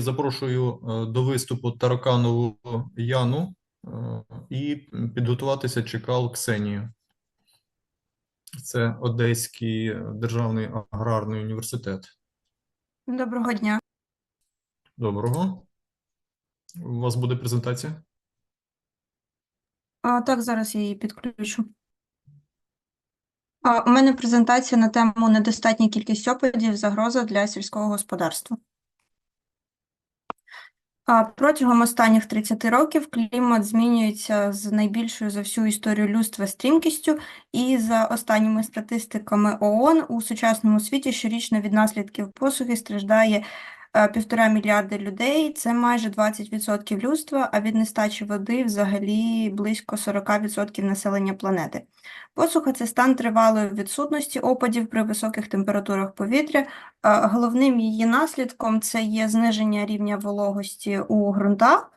запрошую е, до виступу Тараканову Яну е, і підготуватися Чекал Ксенію. Це Одеський державний аграрний університет. Доброго дня. Доброго. У вас буде презентація? А, так, зараз я її підключу. А, у мене презентація на тему недостатня кількість опадів, загроза для сільського господарства. Протягом останніх 30 років клімат змінюється з найбільшою за всю історію людства стрімкістю, і за останніми статистиками ООН у сучасному світі щорічно від наслідків посухи страждає півтора мільярда людей, це майже 20% людства, а від нестачі води взагалі близько 40% населення планети. Посуха – це стан тривалої відсутності опадів при високих температурах повітря. Головним її наслідком це є зниження рівня вологості у ґрунтах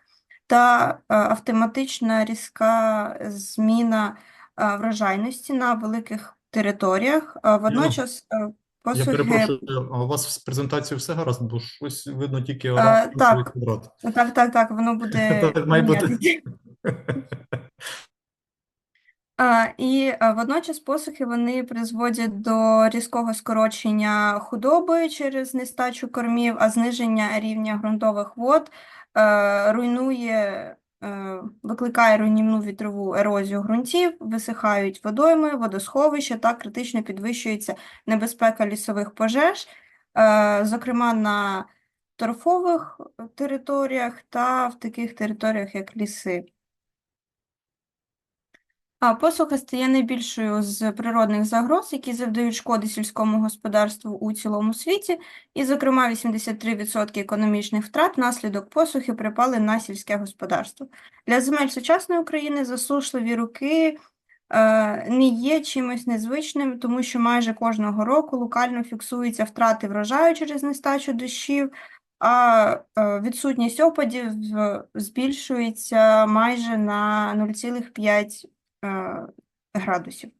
та е, автоматична різка зміна е, врожайності на великих територіях. Водночас е, Я перепрошую, а у вас в презентації все гаразд, бо щось видно тільки Е, оранжевий так. квадрат. Так, так, так, воно буде Так має бути. мінятися. А, І а, водночас посухи вони призводять до різкого скорочення худоби через нестачу кормів, а зниження рівня ґрунтових вод е, руйнує, е, викликає руйнівну вітрову ерозію ґрунтів, висихають водойми, водосховища та критично підвищується небезпека лісових пожеж, е, зокрема на торфових територіях та в таких територіях, як ліси. А посуха стає найбільшою з природних загроз, які завдають шкоди сільському господарству у цілому світі, і, зокрема, 83% економічних втрат внаслідок посухи припали на сільське господарство. Для земель сучасної України засушливі роки е, не є чимось незвичним, тому що майже кожного року локально фіксуються втрати врожаю через нестачу дощів, а е, відсутність опадів е, збільшується майже на 0,5 е, градусів.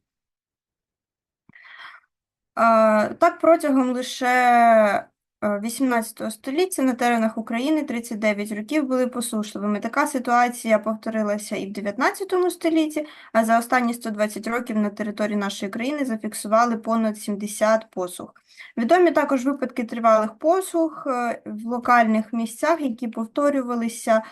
Е, Так, протягом лише е, 18 століття на теренах України 39 років були посушливими. Така ситуація повторилася і в 19 столітті, а за останні 120 років на території нашої країни зафіксували понад 70 посух. Відомі також випадки тривалих посух е, в локальних місцях, які повторювалися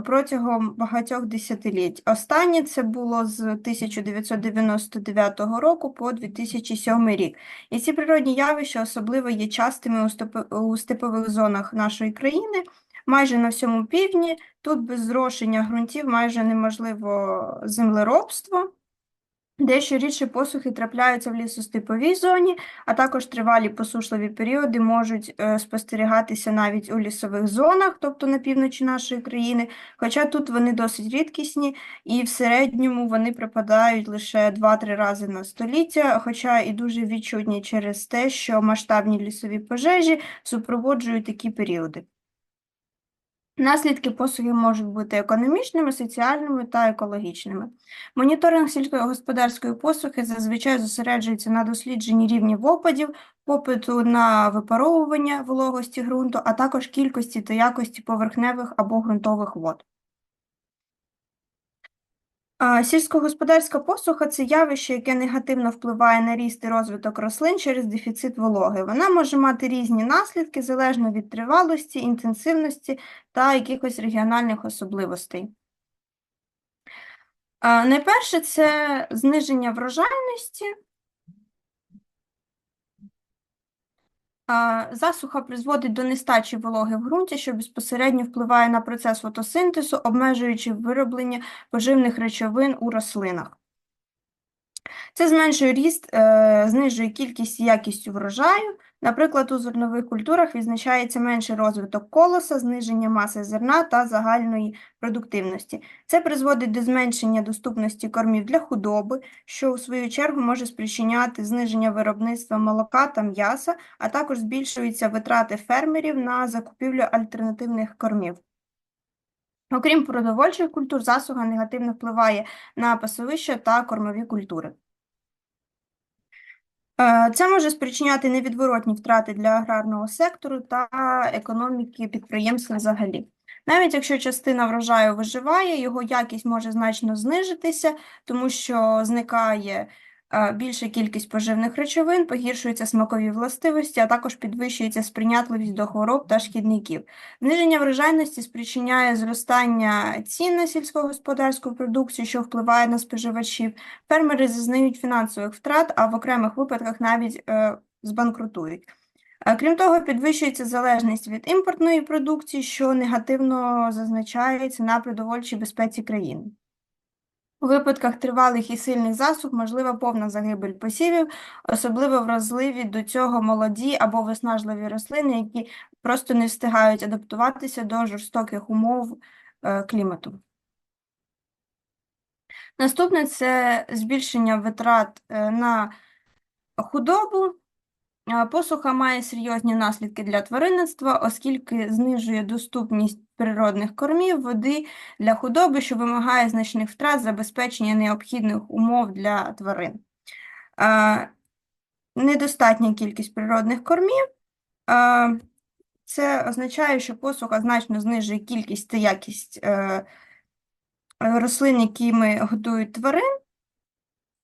протягом багатьох десятиліть. Останнє це було з 1999 року по 2007 рік. І ці природні явища особливо є частими у степо- у степових зонах нашої країни, майже на всьому півдні. Тут без зрошення ґрунтів майже неможливо землеробство. Дещо рідше посухи трапляються в лісостеповій зоні, а також тривалі посушливі періоди можуть е, спостерігатися навіть у лісових зонах, тобто на півночі нашої країни, хоча тут вони досить рідкісні і в середньому вони припадають лише 2-3 рази на століття, хоча і дуже відчутні через те, що масштабні лісові пожежі супроводжують такі періоди. Наслідки посухи можуть бути економічними, соціальними та екологічними. Моніторинг сільськогосподарської посухи зазвичай зосереджується на дослідженні рівнів опадів, попиту на випаровування вологості ґрунту, а також кількості та якості поверхневих або ґрунтових вод. Сільськогосподарська посуха – це явище, яке негативно впливає на ріст і розвиток рослин через дефіцит вологи. Вона може мати різні наслідки залежно від тривалості, інтенсивності та якихось регіональних особливостей. Найперше це зниження врожайності. Засуха призводить до нестачі вологи в ґрунті, що безпосередньо впливає на процес фотосинтезу, обмежуючи вироблення поживних речовин у рослинах. Це зменшує ріст, е, знижує кількість і якість врожаю. Наприклад, у зернових культурах відзначається менший розвиток колоса, зниження маси зерна та загальної продуктивності. Це призводить до зменшення доступності кормів для худоби, що у свою чергу може спричиняти зниження виробництва молока та м'яса, а також збільшуються витрати фермерів на закупівлю альтернативних кормів. Окрім продовольчих культур, засуха негативно впливає на пасовища та кормові культури. Е, Це може спричиняти невідворотні втрати для аграрного сектору та економіки підприємств взагалі. Навіть якщо частина врожаю виживає, його якість може значно знижитися, тому що зникає більша кількість поживних речовин, погіршуються смакові властивості, а також підвищується сприйнятливість до хвороб та шкідників. Зниження врожайності спричиняє зростання цін на сільськогосподарську продукцію, що впливає на споживачів. Фермери зазнають фінансових втрат, а в окремих випадках навіть е, збанкрутують. Е, Крім того, підвищується залежність від імпортної продукції, що негативно зазначається на продовольчій безпеці країни. У випадках тривалих і сильних засух можлива повна загибель посівів, особливо вразливі до цього молоді або виснажливі рослини, які просто не встигають адаптуватися до жорстоких умов е, клімату. Наступне це збільшення витрат е, на худобу. Е, Посуха має серйозні наслідки для тваринництва, оскільки знижує доступність природних кормів, води для худоби, що вимагає значних втрат забезпечення необхідних умов для тварин. Недостатня кількість природних кормів. Це означає, що посуха значно знижує кількість та якість е, рослин, якими годують тварин,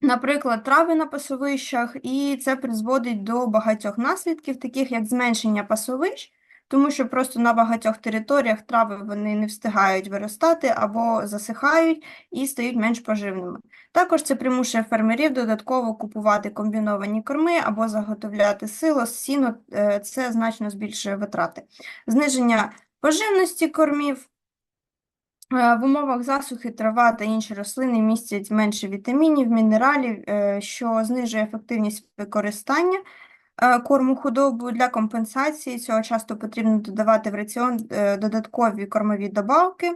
наприклад, трави на пасовищах, і це призводить до багатьох наслідків, таких як зменшення пасовищ, тому що просто на багатьох територіях трави вони не встигають виростати або засихають і стають менш поживними. Також це примушує фермерів додатково купувати комбіновані корми або заготовляти сило, сіно, е, це значно збільшує витрати. Зниження поживності кормів. Е, В умовах засухи трава та інші рослини містять менше вітамінів, мінералів, е, що знижує ефективність використання корму худобу. Для компенсації цього часто потрібно додавати в раціон е, додаткові кормові добавки.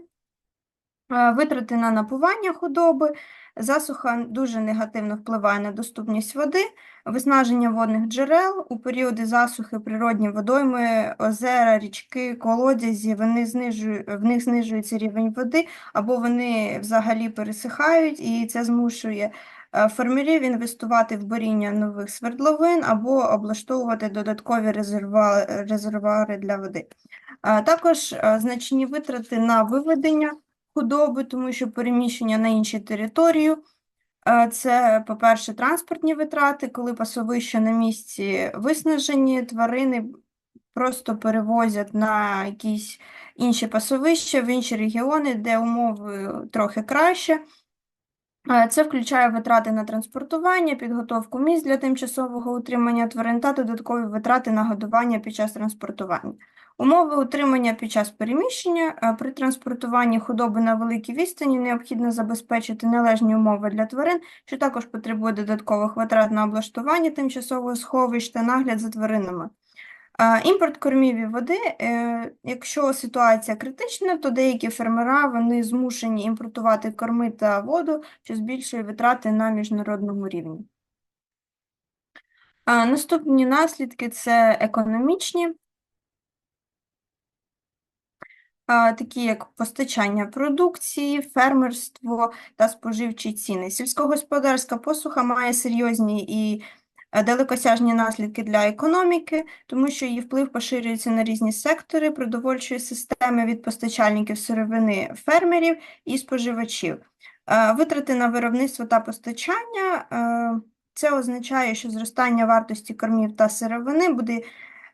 Е, Витрати на напування худоби. Засуха дуже негативно впливає на доступність води, виснаження водних джерел. У періоди засухи природні водойми, озера, річки, колодязі, вони знижують, в них знижується рівень води, або вони взагалі пересихають, і це змушує е, фермерів інвестувати в боріння нових свердловин або облаштовувати додаткові резервуари для води. Е, Також е, значні витрати на виведення худоби, тому що переміщення на інші територію. е, Це, по-перше, транспортні витрати, коли пасовища на місці виснажені, тварини просто перевозять на якісь інші пасовища, в інші регіони, де умови трохи краще. Е, Це включає витрати на транспортування, підготовку місць для тимчасового утримання тварин та додаткові витрати на годування під час транспортування. Умови утримання під час переміщення е, при транспортуванні худоби на великій відстані необхідно забезпечити належні умови для тварин, що також потребує додаткових витрат на облаштування тимчасових сховищ та нагляд за тваринами. Імпорт кормів і води. е, Якщо ситуація критична, то деякі фермера вони змушені імпортувати корми та воду, що збільшує витрати на міжнародному рівні. Наступні наслідки це економічні, такі як постачання продукції, фермерство та споживчі ціни. Сільськогосподарська посуха має серйозні і далекосяжні наслідки для економіки, тому що її вплив поширюється на різні сектори продовольчої системи від постачальників сировини фермерів і споживачів. Е, Витрати на виробництво та постачання е, це означає, що зростання вартості кормів та сировини буде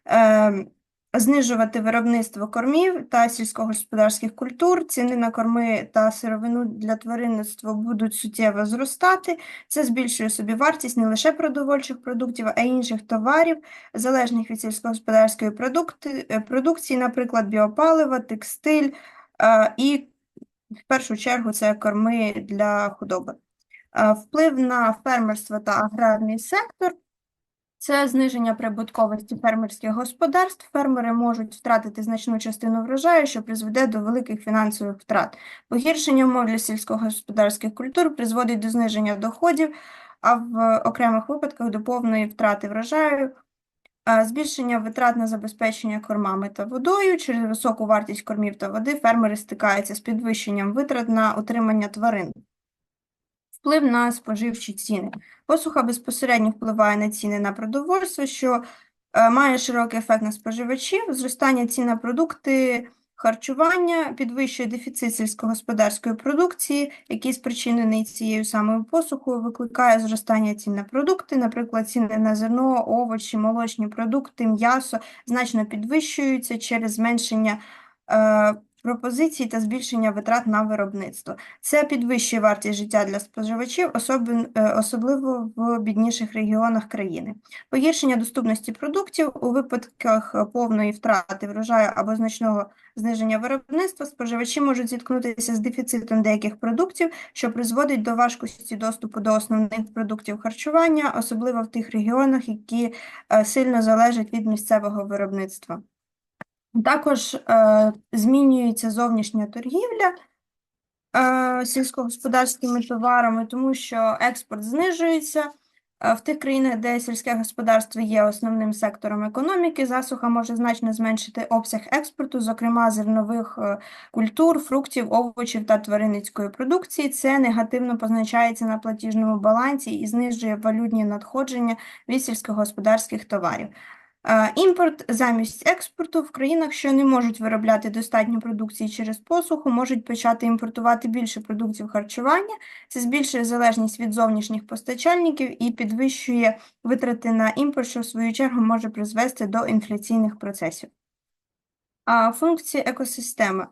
е, знижувати виробництво кормів та сільськогосподарських культур, ціни на корми та сировину для тваринництва будуть суттєво зростати. Це збільшує собівартість не лише продовольчих продуктів, а й інших товарів, залежних від сільськогосподарської е, продукції, наприклад, біопалива, текстиль і в першу чергу це корми для худоби. Вплив на фермерство та аграрний сектор це зниження прибутковості фермерських господарств. Фермери можуть втратити значну частину врожаю, що призведе до великих фінансових втрат. Погіршення умов для сільськогосподарських культур призводить до зниження доходів, а в окремих випадках до повної втрати врожаю. Збільшення витрат на забезпечення кормами та водою через високу вартість кормів та води фермери стикаються з підвищенням витрат на утримання тварин. Вплив на споживчі ціни. Посуха безпосередньо впливає на ціни на продовольство, що е, має широкий ефект на споживачів. Зростання цін на продукти харчування підвищує дефіцит сільськогосподарської продукції, який спричинений цією самою посухою, викликає зростання цін на продукти, наприклад, ціни на зерно, овочі, молочні продукти, м'ясо значно підвищуються через зменшення е, пропозицій та збільшення витрат на виробництво. Це підвищує вартість життя для споживачів, е, особливо в бідніших регіонах країни. Погіршення доступності продуктів у випадках повної втрати врожаю або значного зниження виробництва споживачі можуть зіткнутися з дефіцитом деяких продуктів, що призводить до важкості доступу до основних продуктів харчування, особливо в тих регіонах, які е, сильно залежать від місцевого виробництва. Також е, змінюється зовнішня торгівля е, сільськогосподарськими товарами, тому що експорт знижується. Е, В тих країнах, де сільське господарство є основним сектором економіки, засуха може значно зменшити обсяг експорту, зокрема зернових е, культур, фруктів, овочів та тваринницької продукції. Це негативно позначається на платіжному балансі і знижує валютні надходження від сільськогосподарських товарів. Імпорт замість експорту в країнах, що не можуть виробляти достатньо продукції через посуху, можуть почати імпортувати більше продуктів харчування. Це збільшує залежність від зовнішніх постачальників і підвищує витрати на імпорт, що в свою чергу може призвести до інфляційних процесів. А функції екосистеми.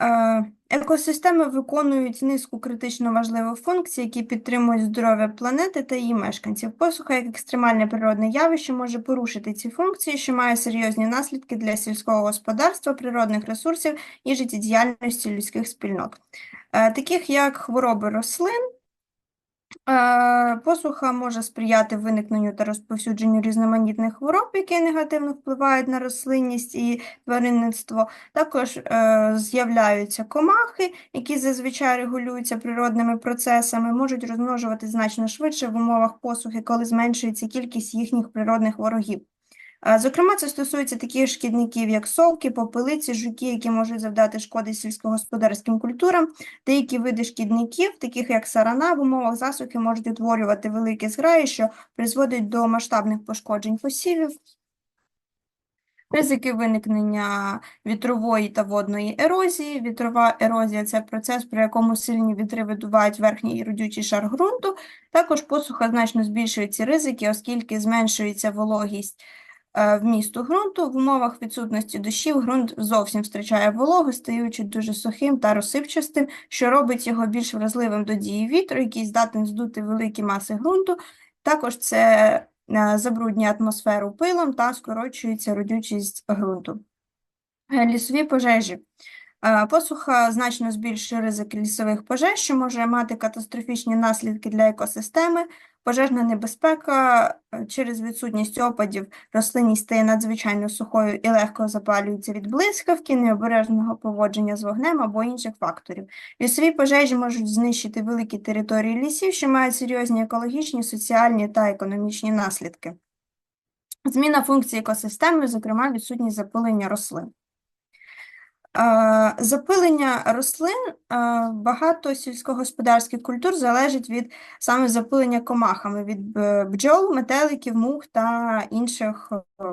Е, Екосистеми виконують низку критично важливих функцій, які підтримують здоров'я планети та її мешканців. Посуха як екстремальне природне явище може порушити ці функції, що має серйозні наслідки для сільського господарства, природних ресурсів і життєдіяльності людських спільнот, Е, таких як хвороби рослин. Е, Посуха може сприяти виникненню та розповсюдженню різноманітних хвороб, які негативно впливають на рослинність і тваринництво. Також е, з'являються комахи, які зазвичай регулюються природними процесами, можуть розмножувати значно швидше в умовах посухи, коли зменшується кількість їхніх природних ворогів. Зокрема, це стосується таких шкідників, як совки, попелиці, жуки, які можуть завдати шкоди сільськогосподарським культурам. Деякі види шкідників, таких як сарана, в умовах засухи можуть утворювати великі зграї, що призводить до масштабних пошкоджень посівів. Ризики виникнення вітрової та водної ерозії. Вітрова ерозія – це процес, при якому сильні вітри видувають верхній і родючий шар ґрунту. Також посуха значно збільшує ці ризики, оскільки зменшується вологість вмісту ґрунту. В умовах відсутності дощів ґрунт зовсім втрачає вологу, стаючи дуже сухим та розсипчастим, що робить його більш вразливим до дії вітру, який здатен здути великі маси ґрунту. Також це е, забруднює атмосферу пилом та скорочується родючість ґрунту. Е, Лісові пожежі. Е, Посуха значно збільшує ризик лісових пожеж, що може мати катастрофічні наслідки для екосистеми. Пожежна небезпека е, через відсутність опадів рослинність стає надзвичайно сухою і легко запалюється від блискавки, необережного поводження з вогнем або інших факторів. Лісові пожежі можуть знищити великі території лісів, що мають серйозні екологічні, соціальні та економічні наслідки. Зміна функції екосистеми, зокрема відсутність запилення рослин. Запилення рослин, багато сільськогосподарських культур залежить від саме запилення комахами, від бджол, метеликів, мух та інших. е,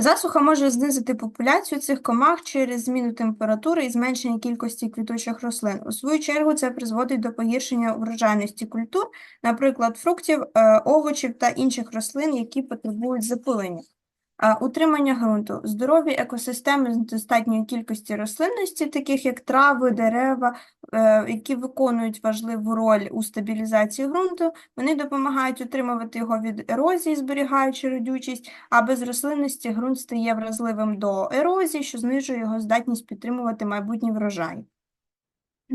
Засуха може знизити популяцію цих комах через зміну температури і зменшення кількості квітучих рослин. У свою чергу це призводить до погіршення врожайності культур, наприклад, фруктів, е, овочів та інших рослин, які потребують запилення. Утримання ґрунту. Здорові екосистеми з достатньою кількістю рослинності, таких як трави, дерева, е, які виконують важливу роль у стабілізації ґрунту, вони допомагають утримувати його від ерозії, зберігаючи родючість, а без рослинності ґрунт стає вразливим до ерозії, що знижує його здатність підтримувати майбутні врожаї.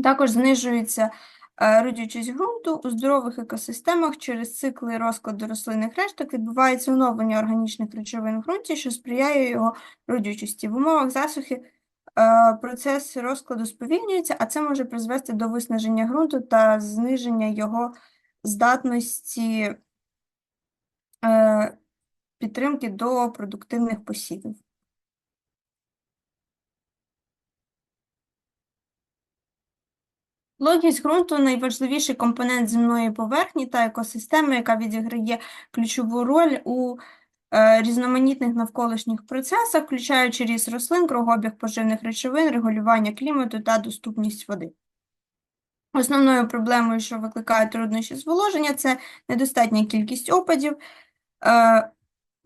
Також знижується родючість ґрунту. У здорових екосистемах через цикли розкладу рослинних решток відбувається оновлення органічних речовин в ґрунті, що сприяє його родючості. В умовах засухи е, процес розкладу сповільнюється, а це може призвести до виснаження ґрунту та зниження його здатності е, підтримки до продуктивних посівів. Вологість ґрунту найважливіший компонент земної поверхні та екосистеми, яка відіграє ключову роль у е, різноманітних навколишніх процесах, включаючи ріст рослин, кругообіг поживних речовин, регулювання клімату та доступність води. Основною проблемою, що викликає труднощі зволоження, це недостатня кількість опадів.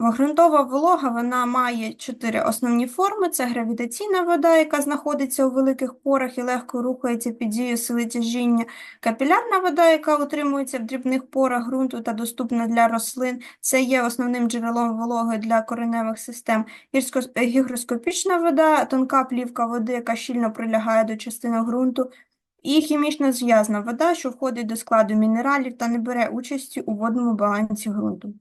Ґрунтова волога вона має чотири основні форми: це гравітаційна вода, яка знаходиться у великих порах і легко рухається під дією сили тяжіння, капілярна вода, яка утримується в дрібних порах ґрунту та доступна для рослин. Це є основним джерелом вологи для кореневих систем. Гігроскопічна вода, тонка плівка води, яка щільно прилягає до частини ґрунту. І хімічно зв'язна вода, що входить до складу мінералів та не бере участі у водному балансі ґрунту.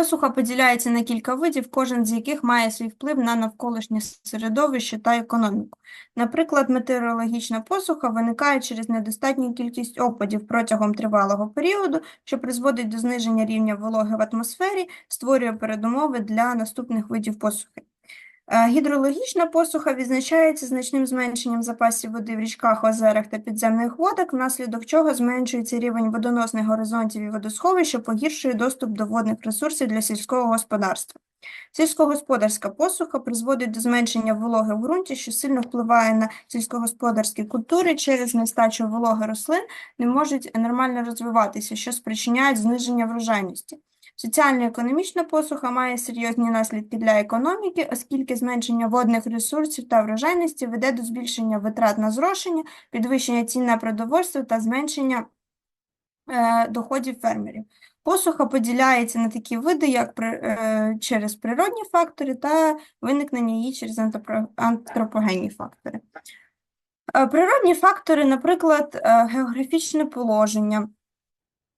Посуха поділяється на кілька видів, кожен з яких має свій вплив на навколишнє середовище та економіку. Наприклад, метеорологічна посуха виникає через недостатню кількість опадів протягом тривалого періоду, що призводить до зниження рівня вологи в атмосфері, створює передумови для наступних видів посухи. Е, Гідрологічна посуха відзначається значним зменшенням запасів води в річках, озерах та підземних водах, внаслідок чого зменшується рівень водоносних горизонтів і водосховищ, що погіршує доступ до водних ресурсів для сільського господарства. Сільськогосподарська посуха призводить до зменшення вологи в ґрунті, що сильно впливає на сільськогосподарські культури через нестачу вологи рослин, не можуть нормально розвиватися, що спричиняють зниження врожайності. Соціально-економічна посуха має серйозні наслідки для економіки, оскільки зменшення водних ресурсів та врожайності веде до збільшення витрат на зрошення, підвищення цін на продовольство та зменшення е, доходів фермерів. Посуха поділяється на такі види, як при, е, через природні фактори та виникнення її через антропогенні фактори. Е, Природні фактори, наприклад, е, географічне положення,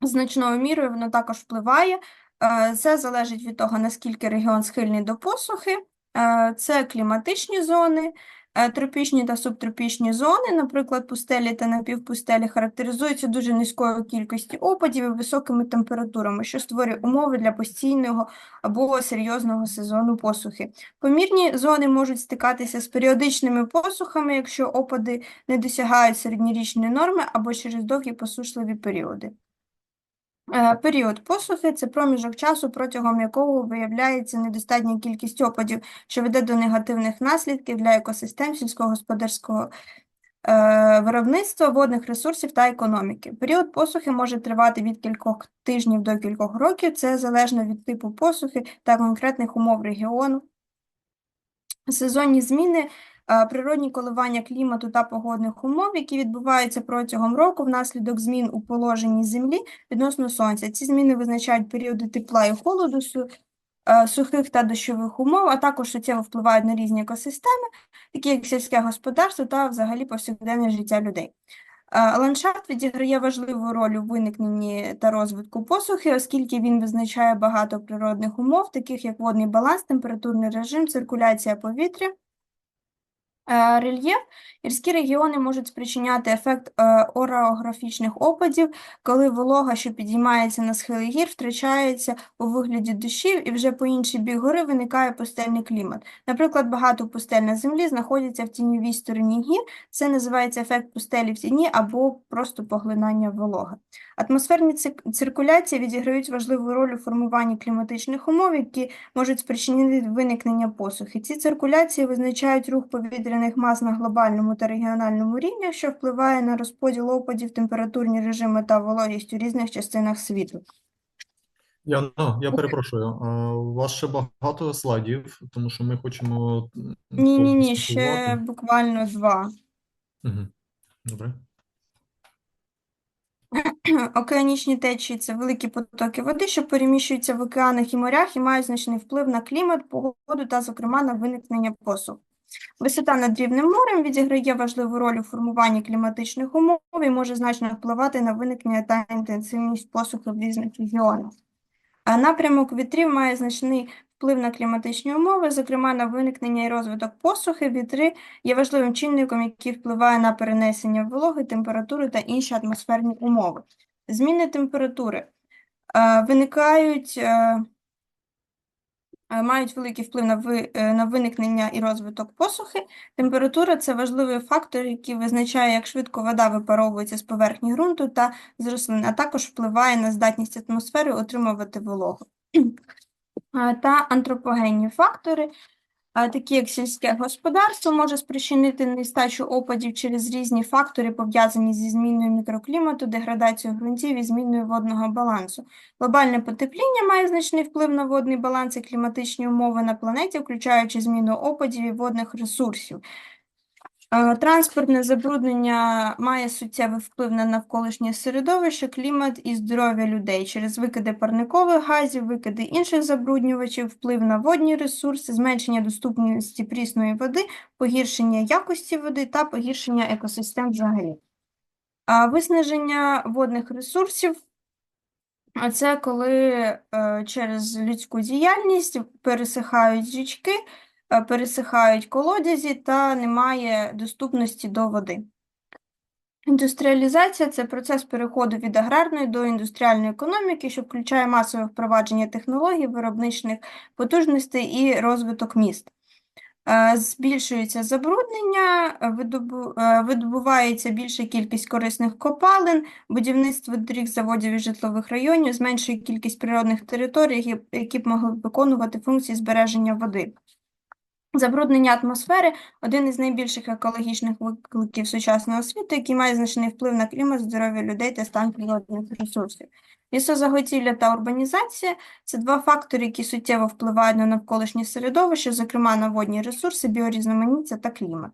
значною мірою воно також впливає. Е, Це залежить від того, наскільки регіон схильний до посухи. Е, Це кліматичні зони, е, тропічні та субтропічні зони, наприклад, пустелі та напівпустелі, характеризуються дуже низькою кількістю опадів і високими температурами, що створює умови для постійного або серйозного сезону посухи. Помірні зони можуть стикатися з періодичними посухами, якщо опади не досягають середньорічної норми або через довгі посушливі періоди. Е, Період посухи – це проміжок часу, протягом якого виявляється недостатня кількість опадів, що веде до негативних наслідків для екосистем сільськогосподарського е, виробництва, водних ресурсів та економіки. Період посухи може тривати від кількох тижнів до кількох років, це залежно від типу посухи та конкретних умов регіону. Сезонні зміни, природні коливання клімату та погодних умов, які відбуваються протягом року внаслідок змін у положенні землі відносно сонця. Ці зміни визначають періоди тепла і холоду, е, сухих та дощових умов, а також суттєво впливають на різні екосистеми, такі як сільське господарство та взагалі повсякденне життя людей. Е, Ландшафт відіграє важливу роль у виникненні та розвитку посухи, оскільки він визначає багато природних умов, таких як водний баланс, температурний режим, циркуляція повітря. Е, Рельєф. Гірські регіони можуть спричиняти ефект е, орографічних опадів, коли волога, що підіймається на схили гір, втрачається у вигляді дощів, і вже по інший бік гори виникає пустельний клімат. Наприклад, багато пустель на землі знаходяться в тіньовій стороні гір. Це називається ефект пустелі в тіні або просто поглинання вологи. Атмосферні циркуляції відіграють важливу роль у формуванні кліматичних умов, які можуть спричинити виникнення посухи. Ці циркуляції визначають рух повітряних мас на глобальному та регіональному рівнях, що впливає на розподіл опадів, температурні режими та вологість у різних частинах світу. Я, ну, я перепрошую, у вас ще багато слайдів, тому що ми хочемо Ні, ні, ні, ще буквально два. Добре. Океанічні течії це великі потоки води, що переміщуються в океанах і морях і мають значний вплив на клімат, погоду та, зокрема, на виникнення посух. Висота над рівнем морем відіграє важливу роль у формуванні кліматичних умов і може значно впливати на виникнення та інтенсивність посухи в різних регіонах. А напрямок вітрів має значний вплив на кліматичні умови, зокрема на виникнення і розвиток посухи. Вітри є важливим чинником, який впливає на перенесення вологи, температури та інші атмосферні умови. Зміни температури виникають е, мають великий вплив на, ви, е, на виникнення і розвиток посухи. Температура це важливий фактор, який визначає, як швидко вода випаровується з поверхні ґрунту та з рослин, а також впливає на здатність атмосфери отримувати вологу. Е, Та антропогенні фактори, е, такі як сільське господарство, може спричинити нестачу опадів через різні фактори, пов'язані зі зміною мікроклімату, деградацією ґрунтів і зміною водного балансу. Глобальне потепління має значний вплив на водний баланс і кліматичні умови на планеті, включаючи зміну опадів і водних ресурсів. Е, Транспортне забруднення має суттєвий вплив на навколишнє середовище, клімат і здоров'я людей через викиди парникових газів, викиди інших забруднювачів, вплив на водні ресурси, зменшення доступності прісної води, погіршення якості води та погіршення екосистем взагалі. А виснаження водних ресурсів це коли е, через людську діяльність пересихають річки, пересихають колодязі та немає доступності до води. Індустріалізація це процес переходу від аграрної до індустріальної економіки, що включає масове впровадження технологій, виробничних потужностей і розвиток міст. Е, Збільшується забруднення, е, видобу- е, видобувається більша кількість корисних копалин, будівництво доріг, заводів і житлових районів, зменшує кількість природних територій, які б могли виконувати функції збереження води. Забруднення атмосфери один із найбільших екологічних викликів сучасного світу, який має значний вплив на клімат, здоров'я людей та стан природних ресурсів. Лісозаготівля та урбанізація це два фактори, які суттєво впливають на навколишнє середовище, зокрема на водні ресурси, біорізноманіття та клімат.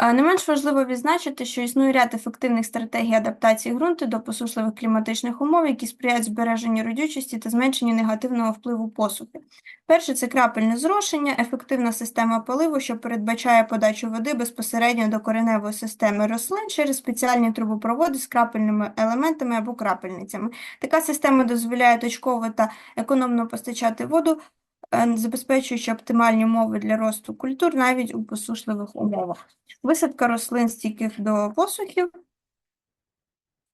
Не менш важливо відзначити, що існує ряд ефективних стратегій адаптації ґрунту до посушливих кліматичних умов, які сприяють збереженню родючості та зменшенню негативного впливу посухи. Перше це крапельне зрошення, ефективна система поливу, що передбачає подачу води безпосередньо до кореневої системи рослин через спеціальні трубопроводи з крапельними елементами або крапельницями. Така система дозволяє точково та економно постачати воду, забезпечуючи оптимальні умови для росту культур навіть у посушливих умовах. Висадка рослин стійких до посухів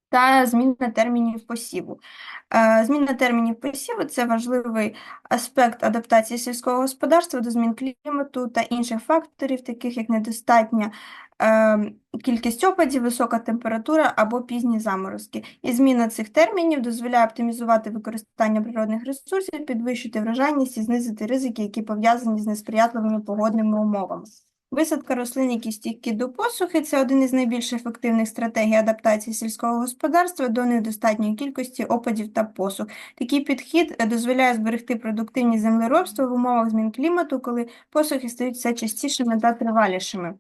та зміна термінів посіву. Е, Зміна термінів посіву це важливий аспект адаптації сільського господарства до змін клімату та інших факторів, таких як недостатня е, кількість опадів, висока температура або пізні заморозки. І зміна цих термінів дозволяє оптимізувати використання природних ресурсів, підвищити врожайність і знизити ризики, які пов'язані з несприятливими погодними умовами. Висадка рослин, які стійкі до посухи, це один із найбільш ефективних стратегій адаптації сільського господарства до недостатньої кількості опадів та посух. Такий підхід е, дозволяє зберегти продуктивність землеробства в умовах змін клімату, коли посухи стають все частішими та тривалішими.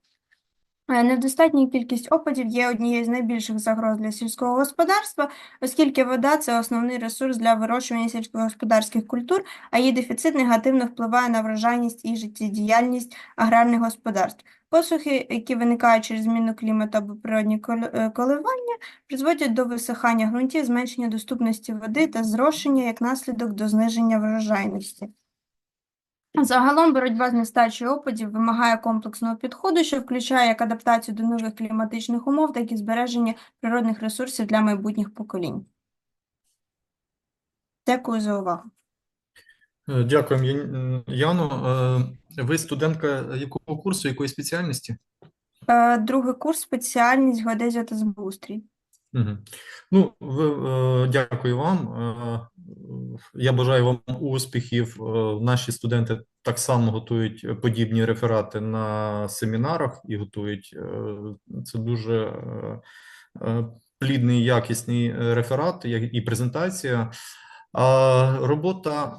Е, Недостатня кількість опадів є однією з найбільших загроз для сільського господарства, оскільки вода це основний ресурс для вирощування сільськогосподарських культур, а її дефіцит негативно впливає на врожайність і життєдіяльність аграрних господарств. Посухи, які виникають через зміну клімату або природні е, коливання, призводять до висихання ґрунтів, зменшення доступності води та зрошення як наслідок до зниження врожайності. Загалом боротьба з нестачею опадів вимагає комплексного підходу, що включає як адаптацію до нових кліматичних умов, так і збереження природних ресурсів для майбутніх поколінь. Дякую за увагу. Е, Ян- Яно. Е, Ви студентка якого курсу, якої спеціальності? Е, Другий курс спеціальність геодезія та землеустрій. Ну, е, дякую вам. Е, Я бажаю вам успіхів. Е, Наші студенти так само готують подібні реферати на семінарах і готують. Це дуже плідний, якісний реферат і презентація. А робота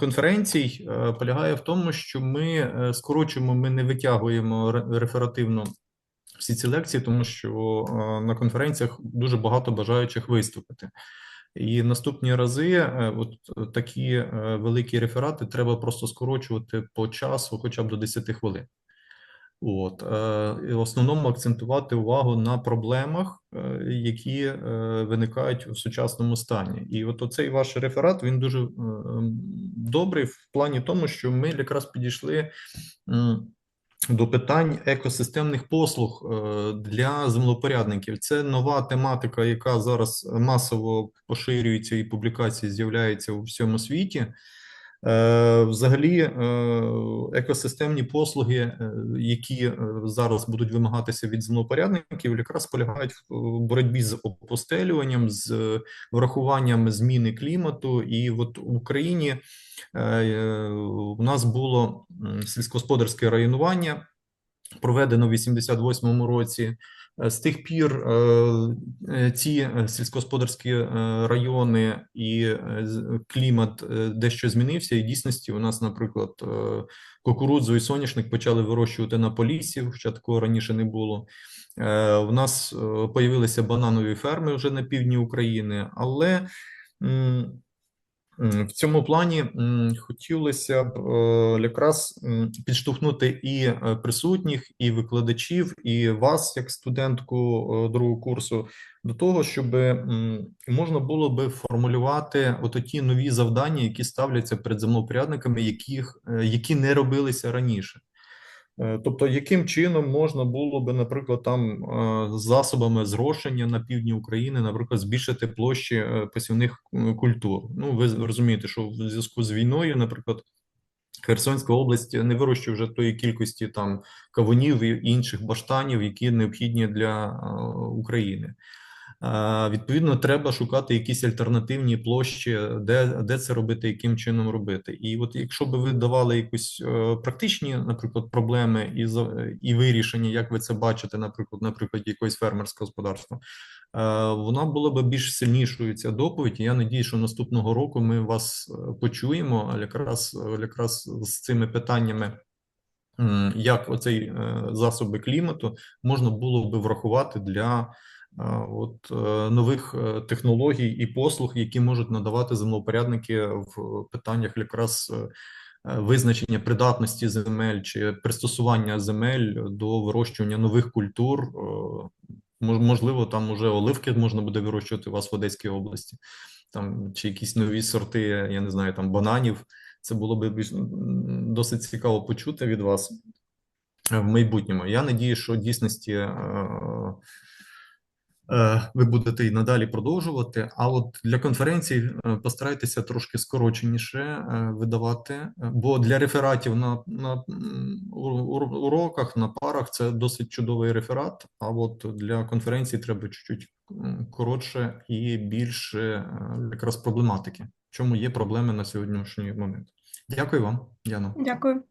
конференцій полягає в тому, що ми скорочуємо, ми не витягуємо ре- реферативно всі ці лекції, тому що е, на конференціях дуже багато бажаючих виступити. І наступні рази, е, от такі е, великі реферати треба просто скорочувати по часу, хоча б до 10 хвилин. От, і в основному акцентувати увагу на проблемах, які виникають в сучасному стані. І от оцей ваш реферат він дуже добрий в плані тому, що ми якраз підійшли до питань екосистемних послуг е, для землепорядників. Це нова тематика, яка зараз масово поширюється і публікації з'являються у всьому світі. Е, Взагалі, е, екосистемні послуги, е, які зараз будуть вимагатися від землепорядників, якраз полягають в боротьбі з опустелюванням, з врахуванням зміни клімату. І от в Україні у нас було сільськогосподарське районування, проведено в 88-му році. Е, З тих пір е, е, ці сільськогосподарські райони і клімат дещо змінився. І в дійсності у нас, наприклад, кукурудзу і соняшник почали вирощувати на Поліссі, хоча такого раніше не було. У нас появилися бананові ферми вже на півдні України, але В цьому плані хотілося б е, якраз підштовхнути і е, присутніх, і викладачів, і вас, як студентку е, другого курсу, до того, щоб можна було би формулювати от ті нові завдання, які ставляться перед землопорядниками, яких, які не робилися раніше. Е, Тобто, яким чином можна було би, наприклад, там е, засобами зрошення на півдні України, наприклад, збільшити площі е, посівних культур? Ну, ви розумієте, що в зв'язку з війною, наприклад, Херсонська область не вирощує вже тої кількості там кавунів і інших баштанів, які необхідні для України. Відповідно, треба шукати якісь альтернативні площі, де, де це робити, яким чином робити. І от якщо би ви давали якісь е, практичні, наприклад, проблеми і, і вирішення, як ви це бачите, наприклад, на прикладі якогось фермерського господарства, е, вона була би більш сильнішою ця доповідь. Я надію, що наступного року ми вас е, почуємо якраз, якраз з цими питаннями. Як оцей засоби клімату можна було би врахувати для от е, нових е, технологій і послуг, які можуть надавати землепорядники в питаннях якраз е, визначення придатності земель чи пристосування земель до вирощування нових культур. Можливо, там уже оливки можна буде вирощувати у вас в Одеській області, там чи якісь нові сорти, я не знаю, там бананів. Це було більш досить цікаво почути від вас в майбутньому. Я надію, що в дійсності ви будете і надалі продовжувати. А от для конференцій е, постарайтеся трошки скороченіше е, видавати, е, бо для рефератів на, на уроках, на парах це досить чудовий реферат. А от для конференцій треба чуть-чуть коротше і більше е, якраз проблематики. Чому є проблеми на сьогоднішній момент? Дякую вам, Яно. Дякую.